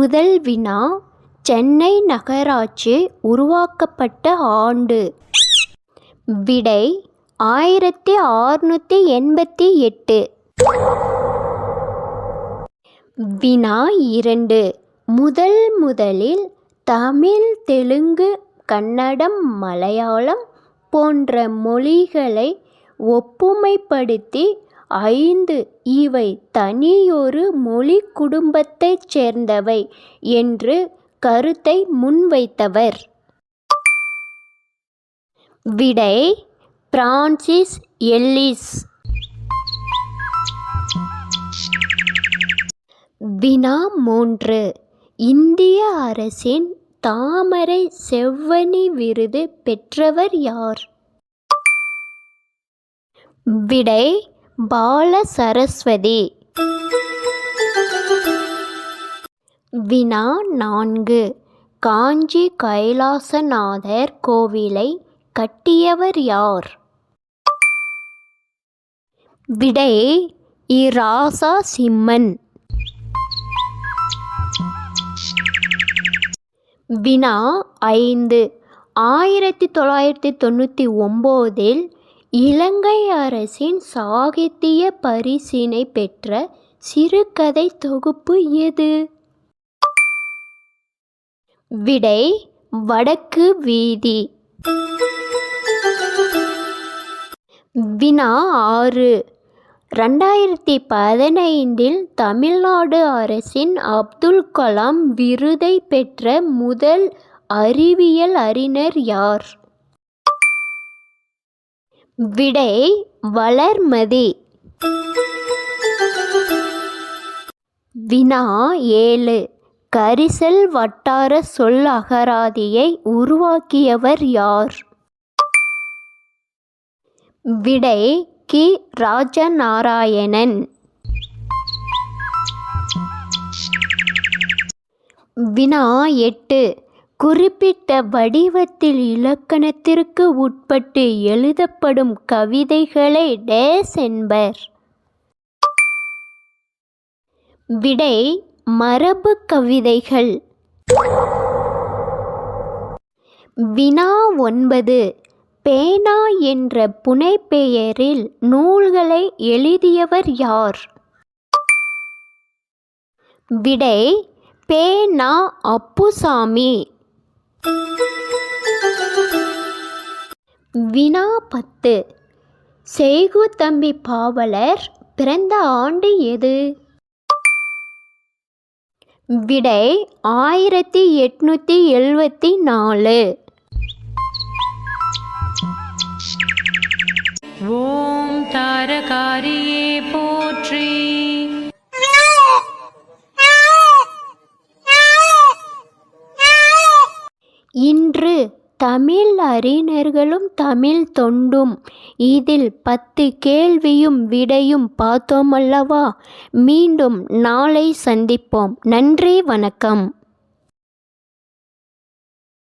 முதல் வினா சென்னை நகராட்சி உருவாக்கப்பட்ட ஆண்டு. விடை ஆயிரத்தி ஆறுநூற்றி எண்பத்தி எட்டு. வினா இரண்டு. முதல் முதலில் தமிழ் தெலுங்கு கன்னடம் மலையாளம் போன்ற மொழிகளை ஒப்புமைப்படுத்தி ஐந்து இவை தனியொரு மொழி குடும்பத்தைச் சேர்ந்தவை என்று கருத்தை முன்வைத்தவர். விடை பிரான்சிஸ் எல்லிஸ். வினா மூன்று இந்திய அரசின் தாமரை செவ்வனி விருது பெற்றவர் யார்? விடை பால சரஸ்வதி வினா நான்கு. காஞ்சி கைலாசநாதர் கோவிலை கட்டியவர் யார்? விடை இராசா சிம்மன் வினா ஐந்து. ஆயிரத்தி தொள்ளாயிரத்தி தொண்ணூற்றி ஒம்போதில் இலங்கை அரசின் சாகித்திய பரிசினை பெற்ற சிறுகதை தொகுப்பு எது? விடை வடக்கு வீதி. வினா ஆறு. ரெண்டாயிரத்தி பதினைந்தில் தமிழ்நாடு அரசின் அப்துல் கலாம் விருதை பெற்ற முதல் அறிவியல் அறிஞர் யார்? விடை வளர்மதி. வினா ஏழு. கரிசல் வட்டார சொல் அகராதியை உருவாக்கியவர் யார்? விடை கி. ராஜநாராயணன். வினா எட்டு. குறிப்பிட்ட வடிவத்தில் இலக்கணத்திற்கு உட்பட்டு எழுதப்படும் கவிதைகளை டேஸ் என்பர். விடை மரபு கவிதைகள். வினா ஒன்பது பேனா என்ற புனைப்பெயரில் நூல்களை எழுதியவர் யார்? விடை பேனா அப்புசாமி. வினா பத்து. செய்கு தம்பி பாவலர் பிறந்த ஆண்டு எது? விடை ஆயிரத்தி எட்நூற்றி எழுவத்தி நாலு. ஓம் தாரகாரியே போ இன்று தமிழ் அறிஞர்களும் தமிழ் தொண்டும். இதில் பத்து கேள்வியும் விடையும் பார்த்தோமல்லவா? மீண்டும் நாளை சந்திப்போம். நன்றி வணக்கம்.